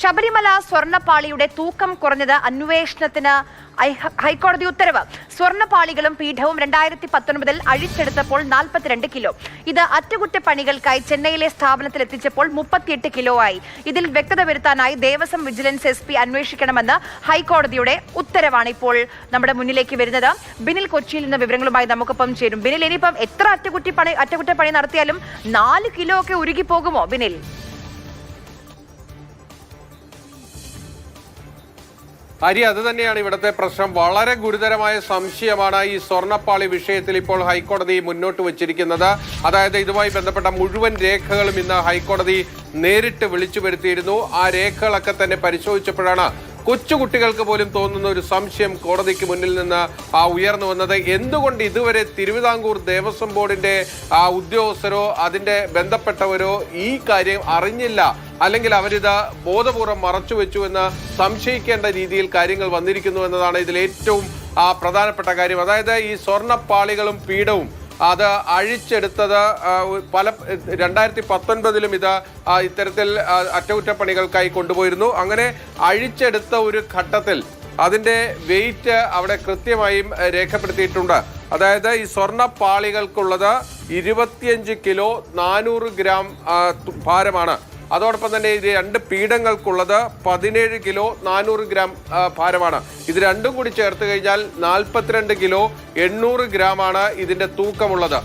ശബരിമല സ്വർണപ്പാളിയുടെ തൂക്കം കുറഞ്ഞത് അന്വേഷണത്തിന് ഹൈക്കോടതി ഉത്തരവ്. സ്വർണപ്പാളികളും പീഠവും രണ്ടായിരത്തി പത്തൊൻപതിൽ അഴിച്ചെടുത്തപ്പോൾ നാൽപ്പത്തിരണ്ട് കിലോ. ഇത് അറ്റകുറ്റപ്പണികൾക്കായി ചെന്നൈയിലെ സ്ഥാപനത്തിൽ എത്തിച്ചപ്പോൾ മുപ്പത്തിയെട്ട് കിലോ ആയി. ഇതിൽ വ്യക്തത വരുത്താനായി ദേവസ്വം വിജിലൻസ് എസ് പി അന്വേഷിക്കണമെന്ന് ഹൈക്കോടതിയുടെ ഉത്തരവാണ് ഇപ്പോൾ നമ്മുടെ മുന്നിലേക്ക് വരുന്നത്. ബിനിൽ കൊച്ചിയിൽ നിന്ന് വിവരങ്ങളുമായി നമുക്കൊപ്പം ചേരും. ബിനിൽ ഇനിയിപ്പം എത്ര അറ്റകുറ്റപ്പണി അറ്റകുറ്റപ്പണി നടത്തിയാലും നാല് കിലോ ഒക്കെ ഉരുകി പോകുമോ ബിനിൽ? ഹരി അത് തന്നെയാണ് ഇവിടുത്തെ പ്രശ്നം. വളരെ ഗുരുതരമായ സംശയമാണ് ഈ സ്വർണപ്പാളി വിഷയത്തിൽ ഇപ്പോൾ ഹൈക്കോടതി മുന്നോട്ട് വച്ചിരിക്കുന്നത്. അതായത് ഇതുമായി ബന്ധപ്പെട്ട മുഴുവൻ രേഖകളും ഇന്ന് ഹൈക്കോടതി നേരിട്ട് വിളിച്ചു വരുത്തിയിരുന്നു. ആ രേഖകളൊക്കെ തന്നെ പരിശോധിച്ചപ്പോഴാണ് കൊച്ചുകുട്ടികൾക്ക് പോലും തോന്നുന്ന ഒരു സംശയം കോടതിക്ക് മുന്നിൽ നിന്ന് ആ ഉയർന്നു വന്നത്. എന്തുകൊണ്ട് ഇതുവരെ തിരുവിതാംകൂർ ദേവസ്വം ബോർഡിന്റെ ഉദ്യോഗസ്ഥരോ അതിന്റെ ബന്ധപ്പെട്ടവരോ ഈ കാര്യം അറിഞ്ഞില്ല? അല്ലെങ്കിൽ അവരിത് ബോധപൂർവം മറച്ചു വെച്ചു എന്ന് സംശയിക്കേണ്ട രീതിയിൽ കാര്യങ്ങൾ വന്നിരിക്കുന്നു എന്നതാണ് ഇതിൽ ഏറ്റവും പ്രധാനപ്പെട്ട കാര്യം. അതായത് ഈ സ്വർണപ്പാളികളും പീഠവും അത് അഴിച്ചെടുത്തത് പല രണ്ടായിരത്തി പത്തൊൻപതിലും ഇത് ഇത്തരത്തിൽ അറ്റകുറ്റപ്പണികൾക്കായി കൊണ്ടുപോയിരുന്നു. അങ്ങനെ അഴിച്ചെടുത്ത ഒരു ഘട്ടത്തിൽ അതിന്റെ വെയിറ്റ് അവിടെ കൃത്യമായും രേഖപ്പെടുത്തിയിട്ടുണ്ട്. അതായത് ഈ സ്വർണ പാളികൾക്കുള്ളത് ഇരുപത്തിയഞ്ച് കിലോ നാനൂറ് ഗ്രാം ഭാരമാണ്. അതോടൊപ്പം തന്നെ ഇത് രണ്ട് പീഠങ്ങൾക്കുള്ളത് പതിനേഴ് കിലോ നാനൂറ് ഗ്രാം ഭാരമാണ്. ഇത് രണ്ടും കൂടി ചേർത്ത് കഴിഞ്ഞാൽ നാൽപ്പത്തിരണ്ട് കിലോ എണ്ണൂറ് ഗ്രാമാണ് ഇതിന്റെ തൂക്കമുള്ളത്.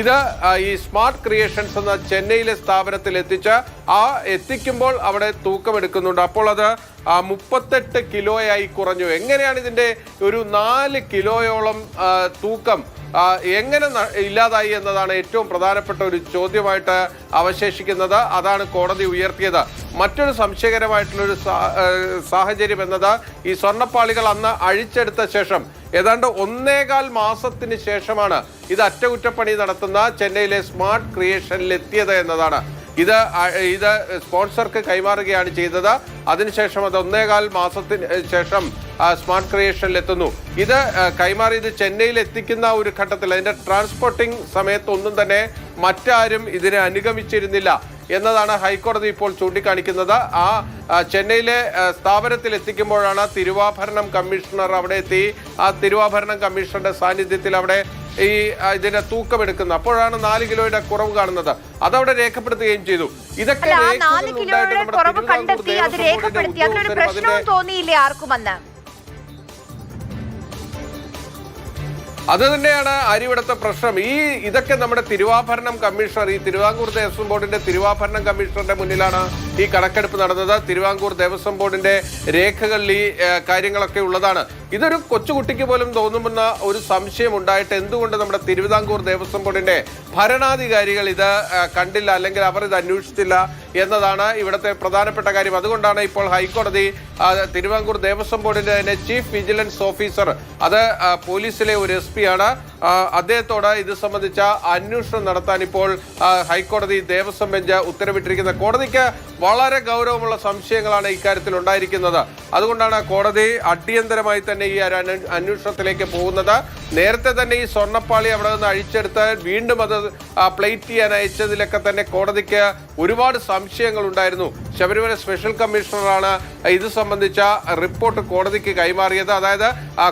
ഇത് ഈ സ്മാർട്ട് ക്രിയേഷൻസ് എന്ന ചെന്നൈയിലെ സ്ഥാപനത്തിൽ എത്തിച്ച് ആ എത്തിക്കുമ്പോൾ അവിടെ തൂക്കം എടുക്കുന്നുണ്ട് അപ്പോൾ അത് മുപ്പത്തെട്ട് കിലോയായി കുറഞ്ഞു. എങ്ങനെയാണ് ഇതിന്റെ ഒരു നാല് കിലോയോളം തൂക്കം എങ്ങനെ ഇല്ലാതായി എന്നതാണ് ഏറ്റവും പ്രധാനപ്പെട്ട ഒരു ചോദ്യമായിട്ട് അവശേഷിക്കുന്നത്. അതാണ് കോടതി ഉയർത്തിയത്. മറ്റൊരു സംശയകരമായിട്ടുള്ളൊരു സാഹചര്യം എന്നത് ഈ സ്വർണപ്പാളികൾ അന്ന് അഴിച്ചെടുത്ത ശേഷം ഏതാണ്ട് ഒന്നേകാൽ മാസത്തിന് ശേഷമാണ് ഇത് അറ്റകുറ്റപ്പണി നടത്തുന്ന ചെന്നൈയിലെ സ്മാർട്ട് ക്രിയേഷനിലെത്തിയത് എന്നതാണ്. ഇത് ഇത് സ്പോൺസർക്ക് കൈമാറുകയാണ് ചെയ്തത്. അതിനുശേഷം അത് ഒന്നേകാൽ മാസത്തിന് ശേഷം സ്മാർട്ട് ക്രിയേഷനിൽ എത്തുന്നു ഇത് കൈമാറി ഇത് ചെന്നൈയിൽ എത്തിക്കുന്ന ഒരു ഘട്ടത്തിൽ അതിന്റെ ട്രാൻസ്പോർട്ടിംഗ് സമയത്തൊന്നും തന്നെ മറ്റാരും ഇതിനെ അനുഗമിച്ചിരുന്നില്ല എന്നതാണ് ഹൈക്കോടതി ഇപ്പോൾ ചൂണ്ടിക്കാണിക്കുന്നത്. ആ ചെന്നൈയിലെ സ്ഥാപനത്തിൽ എത്തിക്കുമ്പോഴാണ് തിരുവാഭരണം കമ്മീഷണർ അവിടെ എത്തി. ആ തിരുവാഭരണം കമ്മീഷണറുടെ സാന്നിധ്യത്തിൽ അവിടെ ഈ ഇതിന്റെ തൂക്കമെടുക്കുന്നത്. അപ്പോഴാണ് നാല് കിലോയുടെ കുറവ് കാണുന്നത്. അതവിടെ രേഖപ്പെടുത്തുകയും ചെയ്തു. ഇതൊക്കെ അത് രേഖപ്പെടുത്തി. പ്രശ്നവും തോന്നിയില്ലേ അത് തന്നെയാണ് അരിവിടത്തെ പ്രശ്നം. ഈ ഇതൊക്കെ നമ്മുടെ തിരുവാഭരണം കമ്മീഷണർ ഈ തിരുവാങ്കൂർ ദേവസ്വം ബോർഡിന്റെ തിരുവാഭരണം കമ്മീഷണറുടെ മുന്നിലാണ് ഈ കണക്കെടുപ്പ് നടന്നത്. തിരുവാങ്കൂർ ദേവസ്വം ബോർഡിന്റെ രേഖകളിൽ ഈ കാര്യങ്ങളൊക്കെ ഉള്ളതാണ്. ഇതൊരു കൊച്ചുകുട്ടിക്ക് പോലും തോന്നുമെന്ന ഒരു സംശയം ഉണ്ടായിട്ട് എന്തുകൊണ്ട് നമ്മുടെ തിരുവിതാംകൂർ ദേവസ്വം ബോർഡിന്റെ ഭരണാധികാരികൾ ഇത് കണ്ടില്ല അല്ലെങ്കിൽ അവർ ഇത് അന്വേഷിച്ചില്ല? എന്നതാണ് ഇവിടുത്തെ പ്രധാനപ്പെട്ട കാര്യം. അതുകൊണ്ടാണ് ഇപ്പോൾ ഹൈക്കോടതി തിരുവാങ്കൂർ ദേവസ്വം ബോർഡിന്റെ തന്നെ ചീഫ് വിജിലൻസ് ഓഫീസർ അത് പോലീസിലെ ഒരു എസ് ആണ്. അദ്ദേഹത്തോട് ഇത് സംബന്ധിച്ച അന്വേഷണം നടത്താൻ ഇപ്പോൾ ഹൈക്കോടതി ദേവസ്വം ബെഞ്ച് ഉത്തരവിട്ടിരിക്കുന്നത്. കോടതിക്ക് വളരെ ഗൗരവമുള്ള സംശയങ്ങളാണ് ഇക്കാര്യത്തിൽ ഉണ്ടായിരിക്കുന്നത്. അതുകൊണ്ടാണ് കോടതി അടിയന്തരമായി തന്നെ ഈ അന്വേഷണത്തിലേക്ക് പോകുന്നത്. നേരത്തെ തന്നെ ഈ സ്വർണപ്പാളി അവിടെ നിന്ന് അഴിച്ചെടുത്ത് വീണ്ടും അത് പ്ലേറ്റ് ചെയ്യാൻ അയച്ചതിലൊക്കെ തന്നെ കോടതിക്ക് ഒരുപാട് സംശയങ്ങൾ ഉണ്ടായിരുന്നു. ശബരിമല സ്പെഷ്യൽ കമ്മീഷണറാണ് ഇത് സംബന്ധിച്ച റിപ്പോർട്ട് കോടതിക്ക് കൈമാറിയത്. അതായത്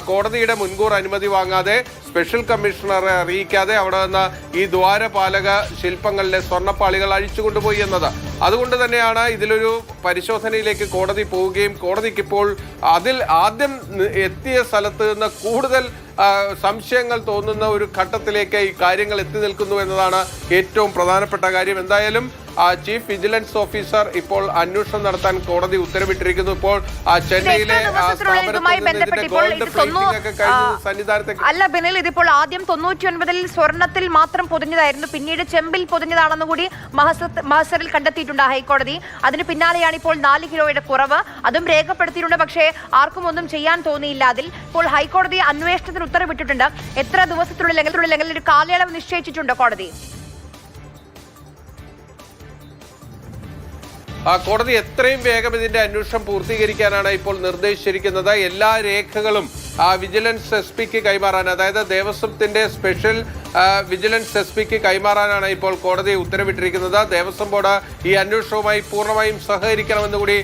കോടതിയുടെ മുൻകൂർ അനുമതി വാങ്ങാതെ സ്പെഷ്യൽ കമ്മീഷണറെ അറിയിക്കാതെ അവിടെ നിന്ന് ഈ ദ്വാരപാലക ശില്പങ്ങളിലെ സ്വർണപ്പാളികൾ അഴിച്ചുകൊണ്ടുപോയി എന്നത്. അതുകൊണ്ട് തന്നെയാണ് ഇതിലൊരു പരിശോധനയിലേക്ക് കോടതി പോവുകയും കോടതിക്ക് ഇപ്പോൾ അതിൽ ആദ്യം എത്തിയ സ്ഥലത്ത് നിന്ന് കൂടുതൽ സംശയങ്ങൾ തോന്നുന്ന ഒരു ഘട്ടത്തിലേക്ക് ഈ കാര്യങ്ങൾ എത്തി നിൽക്കുന്നു എന്നതാണ് ഏറ്റവും പ്രധാനപ്പെട്ട കാര്യം. എന്തായാലും ചീഫ് വിജിലൻസ് ഓഫീസർ ഇപ്പോൾ അന്വേഷണം നടത്താൻ കോടതി ഉത്തരവിട്ടിരിക്കുന്നു. ഇപ്പോൾ ചെന്നൈയിലെ അല്ല ബിനിൽ ഇതിപ്പോൾ ആദ്യം തൊണ്ണൂറ്റി ഒൻപതിൽ സ്വർണത്തിൽ മാത്രം പൊതിഞ്ഞതായിരുന്നു. പിന്നീട് ചെമ്പിൽ പൊതിഞ്ഞതാണെന്ന് കൂടി മഹസ- മഹസറിൽ കണ്ടെത്തിയിട്ടുണ്ട് ഹൈക്കോടതി. അതിന് പിന്നാലെയാണ് ഇപ്പോൾ നാല് കിലോയുടെ കുറവ്. അതും രേഖപ്പെടുത്തിയിട്ടുണ്ട് പക്ഷേ ആർക്കും ഒന്നും ചെയ്യാൻ തോന്നിയില്ല അതിൽ. ഇപ്പോൾ ഹൈക്കോടതി അന്വേഷണത്തിന് ഉത്തരവിട്ടിട്ടുണ്ട്. എത്ര ദിവസത്തിനുള്ളിൽ അല്ലെങ്കിൽ ഒരു കാലയളവ് നിശ്ചയിച്ചിട്ടുണ്ട് കോടതി? കോടതി എത്രയും വേഗം ഇതിന്റെ അന്വേഷണം പൂർത്തീകരിക്കാനാണ് ഇപ്പോൾ നിർദ്ദേശിച്ചിരിക്കുന്നത്. എല്ലാ രേഖകളും വിജിലൻസ് എസ് പിക്ക് കൈമാറാൻ അതായത് ദേവസ്വത്തിന്റെ സ്പെഷ്യൽ വിജിലൻസ് എസ് പിക്ക് കൈമാറാനാണ് ഇപ്പോൾ കോടതി ഉത്തരവിട്ടിരിക്കുന്നത്. ദേവസ്വം ബോർഡ് ഈ അന്വേഷണവുമായി പൂർണമായും സഹകരിക്കണമെന്ന് കൂടി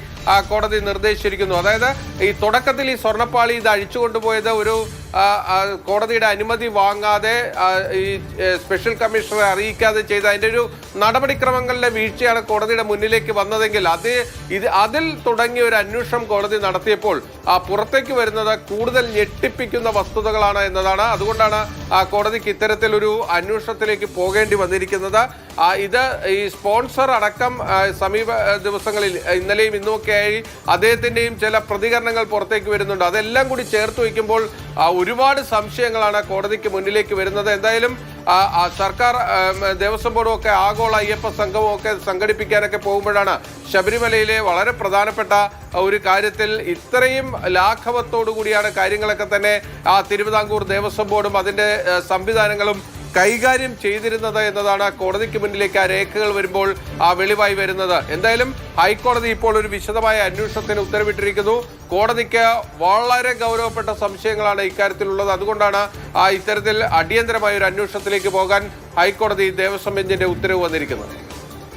കോടതി നിർദ്ദേശിച്ചിരിക്കുന്നു. അതായത് ഈ തുടക്കത്തിൽ ഈ സ്വർണപ്പാളി ഇത് അഴിച്ചുകൊണ്ടുപോയത് ഒരു കോടതിയുടെ അനുമതി വാങ്ങാതെ ഈ സ്പെഷ്യൽ കമ്മീഷണറെ അറിയിക്കാതെ ചെയ്ത അതിന്റെ ഒരു നടപടിക്രമങ്ങളിലെ വീഴ്ചയാണ് കോടതിയുടെ മുന്നിലേക്ക് വന്നതെങ്കിൽ അത് ഇത് അതിൽ തുടങ്ങിയ ഒരു അന്വേഷണം കോടതി നടത്തിയപ്പോൾ പുറത്തേക്ക് വരുന്നത് കൂടുതൽ ഞെട്ടിപ്പിക്കുന്ന വസ്തുതകളാണ് എന്നതാണ്. അതുകൊണ്ടാണ് കോടതിക്ക് ഇത്തരത്തിലൊരു അന്വേഷണത്തിലേക്ക് പോകേണ്ടി വന്നിരിക്കുന്നത്. ഇത് ഈ സ്പോൺസർ അടക്കം സമീപ ദിവസങ്ങളിൽ ഇന്നലെയും ഇന്നുമൊക്കെയായി അദ്ദേഹത്തിന്റെയും ചില പ്രതികരണങ്ങൾ പുറത്തേക്ക് വരുന്നുണ്ട്. അതെല്ലാം കൂടി ചേർത്ത് വയ്ക്കുമ്പോൾ ഒരുപാട് സംശയങ്ങളാണ് കോടതിക്ക് മുന്നിലേക്ക് വരുന്നത്. എന്തായാലും സർക്കാർ ദേവസ്വം ബോർഡും ഒക്കെ ആഗോള അയ്യപ്പ സംഘവും ഒക്കെ സംഘടിപ്പിക്കാനൊക്കെ പോകുമ്പോഴാണ് ശബരിമലയിലെ വളരെ പ്രധാനപ്പെട്ട ഒരു കാര്യത്തിൽ ഇത്രയും ലാഘവത്തോടു കൂടിയാണ് കാര്യങ്ങളൊക്കെ തന്നെ ആ തിരുവിതാംകൂർ ദേവസ്വം ബോർഡും അതിന്റെ സംവിധാനങ്ങളും കൈകാര്യം ചെയ്തിരുന്നത് എന്നതാണ് കോടതിക്ക് മുന്നിലേക്ക് ആ രേഖകൾ വരുമ്പോൾ ആ വെളിവായി വരുന്നത്. എന്തായാലും ഹൈക്കോടതി ഇപ്പോൾ ഒരു വിശദമായ അന്വേഷണത്തിന് ഉത്തരവിട്ടിരിക്കുന്നു. കോടതിക്ക് വളരെ ഗൗരവപ്പെട്ട സംശയങ്ങളാണ് ഇക്കാര്യത്തിലുള്ളത്. അതുകൊണ്ടാണ് ആ ഇത്തരത്തിൽ അടിയന്തരമായ ഒരു അന്വേഷണത്തിലേക്ക് പോകാൻ ഹൈക്കോടതി ദേവസ്വം ബെഞ്ചിന്റെ ഉത്തരവ് വന്നിരിക്കുന്നത്.